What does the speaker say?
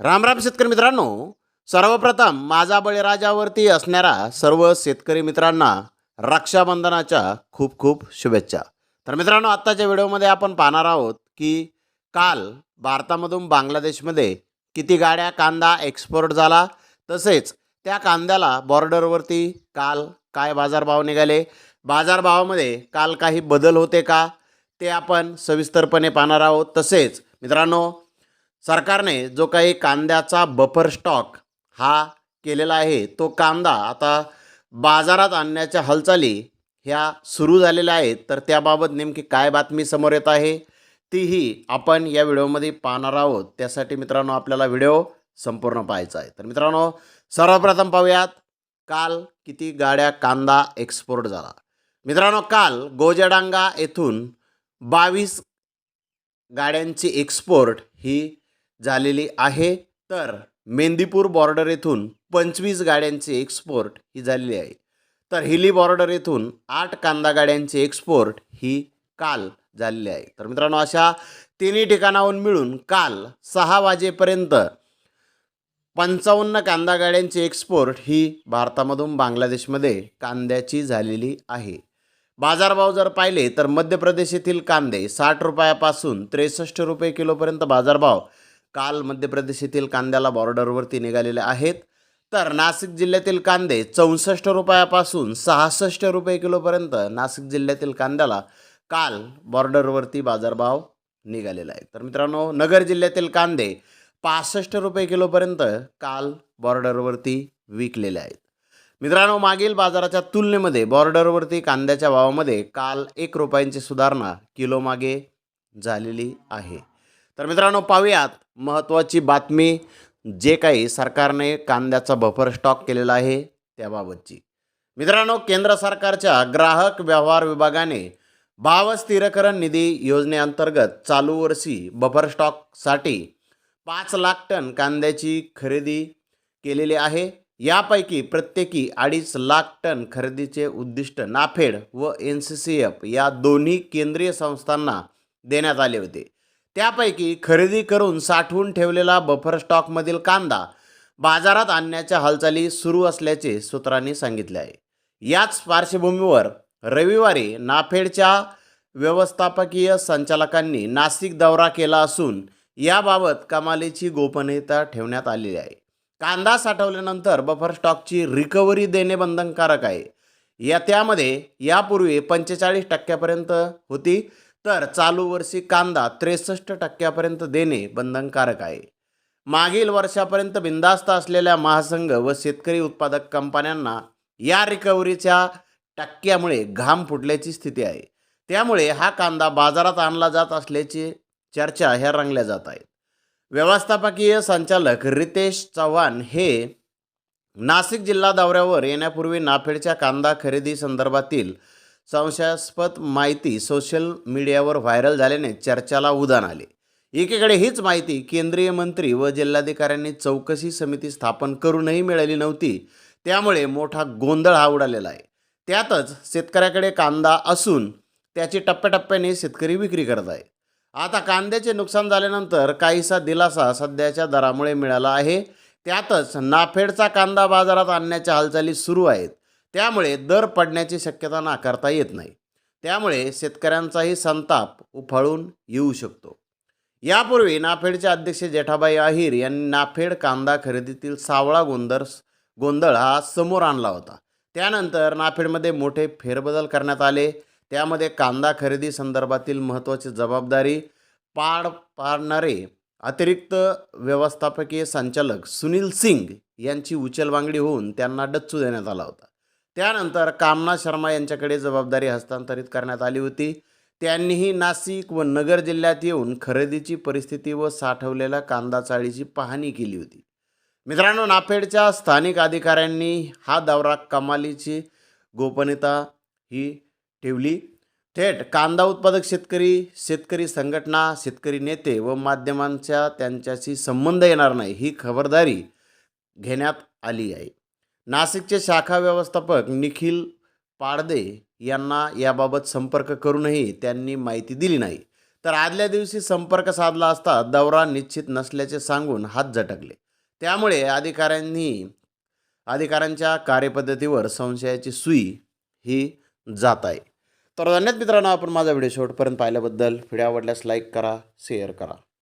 रामराम शेतकरी मित्रांनो सर्वप्रथम माझा बळीराजावरती असणाऱ्या सर्व शेतकरी मित्रांना रक्षाबंधनाच्या खूप खूप शुभेच्छा. तर मित्रांनो आत्ताच्या व्हिडिओमध्ये आपण पाहणार आहोत की काल भारतामधून बांगलादेशमध्ये किती गाड्या कांदा एक्सपोर्ट झाला तसेच त्या कांद्याला बॉर्डरवरती काल काय बाजारभाव निघाले बाजारभावामध्ये काल काही बदल होते का ते आपण सविस्तरपणे पाहणार आहोत. तसेच मित्रांनो सरकारने जो काही कांद्याचा बफर स्टॉक हा केलेला आहे तो कांदा आता बाजारात आणण्याच्या हालचाली ह्या सुरू झालेल्या आहेत. तर त्याबाबत नेमकी काय बातमी समोर येत आहे तीही आपण या व्हिडिओमध्ये पाहणार आहोत. त्यासाठी मित्रांनो आपल्याला व्हिडिओ संपूर्ण पाहायचा आहे. तर मित्रांनो सर्वप्रथम पाहूयात काल किती गाड्या कांदा एक्सपोर्ट झाला? मित्रांनो काल गोजडांगा येथून बावीस गाड्यांची एक्सपोर्ट ही झालेली आहे. तर मेंदीपूर बॉर्डर येथून पंचवीस गाड्यांची एक्सपोर्ट ही झालेली आहे. तर हिली बॉर्डर येथून आठ कांदा गाड्यांची एक्सपोर्ट ही काल झालेली आहे. तर मित्रांनो अशा तिन्ही ठिकाणाहून मिळून काल सहा वाजेपर्यंत पंचावन्न कांदा गाड्यांची एक्सपोर्ट ही भारतामधून बांगलादेशमध्ये कांद्याची झालेली आहे. बाजारभाव जर पाहिले तर मध्य प्रदेश येथील कांदे साठ रुपयापासून त्रेसष्ट रुपये किलोपर्यंत बाजारभाव काल मध्य प्रदेश येथील कांद्याला बॉर्डरवरती निघालेले आहेत. तर नाशिक जिल्ह्यातील कांदे चौसष्ट रुपयापासून सहासष्ट रुपये किलोपर्यंत नाशिक जिल्ह्यातील कांद्याला काल बॉर्डरवरती बाजारभाव निघालेला आहे तर मित्रांनो नगर जिल्ह्यातील कांदे पासष्ट रुपये किलोपर्यंत काल बॉर्डरवरती विकलेले आहेत. मित्रांनो मागील बाजाराच्या तुलनेमध्ये बॉर्डरवरती कांद्याच्या भावामध्ये काल एक रुपयांची सुधारणा किलोमागे झालेली आहे. तर मित्रांनो पाहूयात महत्त्वाची बातमी जे काही सरकारने कांद्याचा बफर स्टॉक केलेला आहे त्याबाबतची. मित्रांनो केंद्र सरकारच्या ग्राहक व्यवहार विभागाने भाव स्थिरकरण निधी योजनेअंतर्गत चालू वर्षी बफर स्टॉकसाठी पाच लाख टन कांद्याची खरेदी केलेली आहे. यापैकी प्रत्येकी अडीच लाख टन खरेदीचे उद्दिष्ट नाफेड व एन सी सी एफ या दोन्ही केंद्रीय संस्थांना देण्यात आले होते. त्यापैकी खरेदी करून साठवून ठेवलेला बफर स्टॉकमधील कांदा बाजारात आणण्याच्या हालचाली सुरू असल्याचे सूत्रांनी सांगितले आहे. याच पार्श्वभूमीवर रविवारी नाफेडच्या व्यवस्थापकीय संचालकांनी नाशिक दौरा केला असून याबाबत कमालीची गोपनीयता ठेवण्यात आलेली आहे. कांदा साठवल्यानंतर बफर स्टॉकची रिकव्हरी देणे बंधनकारक आहे. या त्यामध्ये यापूर्वी पंचेचाळीस टक्क्यापर्यंत होती. तर चालू वर्षी कांदा त्रेसष्ट टक्क्यापर्यंत देणे बंधनकारक आहे. मागील वर्षापर्यंत बिंदास्त असलेल्या महासंघ व शेतकरी उत्पादक कंपन्यांना या रिकव्हरीच्या टक्क्यामुळे घाम फुटल्याची स्थिती आहे. त्यामुळे हा कांदा बाजारात आणला जात असल्याची चर्चा ह्या रंगल्या जात आहेत. व्यवस्थापकीय संचालक रितेश चव्हाण हे नाशिक जिल्हा दौऱ्यावर येण्यापूर्वी नाफेडच्या कांदा खरेदी संदर्भातील संशयास्पद माहिती सोशल मीडियावर व्हायरल झाल्याने चर्चाला उधाण आले. एकीकडे हीच माहिती केंद्रीय मंत्री व जिल्हाधिकाऱ्यांनी चौकशी समिती स्थापन करूनही मिळाली नव्हती. त्यामुळे मोठा गोंधळ हा उडालेला आहे. त्यातच शेतकऱ्याकडे कांदा असून त्याची टप्प्याटप्प्याने शेतकरी विक्री करत आहे. आता कांद्याचे नुकसान झाल्यानंतर काहीसा दिलासा सध्याच्या दरामुळे मिळाला आहे. त्यातच नाफेडचा कांदा बाजारात आणण्याच्या हालचाली सुरू आहेत. त्यामुळे दर पडण्याची शक्यता नाकारता येत नाही. त्यामुळे शेतकऱ्यांचाही संताप उफाळून येऊ शकतो. यापूर्वी नाफेडचे अध्यक्ष जेठाबाई आहिर यांनी नाफेड कांदा खरेदीतील सावळा गोंधळ गोंधळ हा समोर आणला होता. त्यानंतर नाफेडमध्ये मोठे फेरबदल करण्यात आले. त्यामध्ये कांदा खरेदी संदर्भातील महत्त्वाची जबाबदारी पार पाडणारे अतिरिक्त व्यवस्थापकीय संचालक सुनील सिंग यांची उचलबांगडी होऊन त्यांना डच्चू देण्यात आला होता. त्यानंतर कामना शर्मा यांच्याकडे जबाबदारी हस्तांतरित करण्यात आली होती. त्यांनीही नाशिक व नगर जिल्ह्यात येऊन खरेदीची परिस्थिती व साठवलेल्या कांदा चाळीची पाहणी केली होती. मित्रांनो नाफेडच्या स्थानिक अधिकाऱ्यांनी हा दौरा कमालीची गोपनीयता ही ठेवली. थेट कांदा उत्पादक शेतकरी शेतकरी संघटना शेतकरी नेते व माध्यमांच्या त्यांच्याशी संबंध येणार नाही ही खबरदारी घेण्यात आली आहे. नाशिकचे शाखा व्यवस्थापक निखिल पाडदे यांना याबाबत संपर्क करूनही त्यांनी माहिती दिली नाही. तर आदल्या दिवशी संपर्क साधला असता दौरा निश्चित नसल्याचे सांगून हात झटकले. त्यामुळे अधिकाऱ्यांनी अधिकाऱ्यांच्या कार्यपद्धतीवर संशयाची सुई ही जात आहे. तर धन्यवाद मित्रांनो आपण माझा व्हिडिओ शेवटपर्यंत पाहिल्याबद्दल. व्हिडिओ आवडल्यास लाईक करा शेअर करा.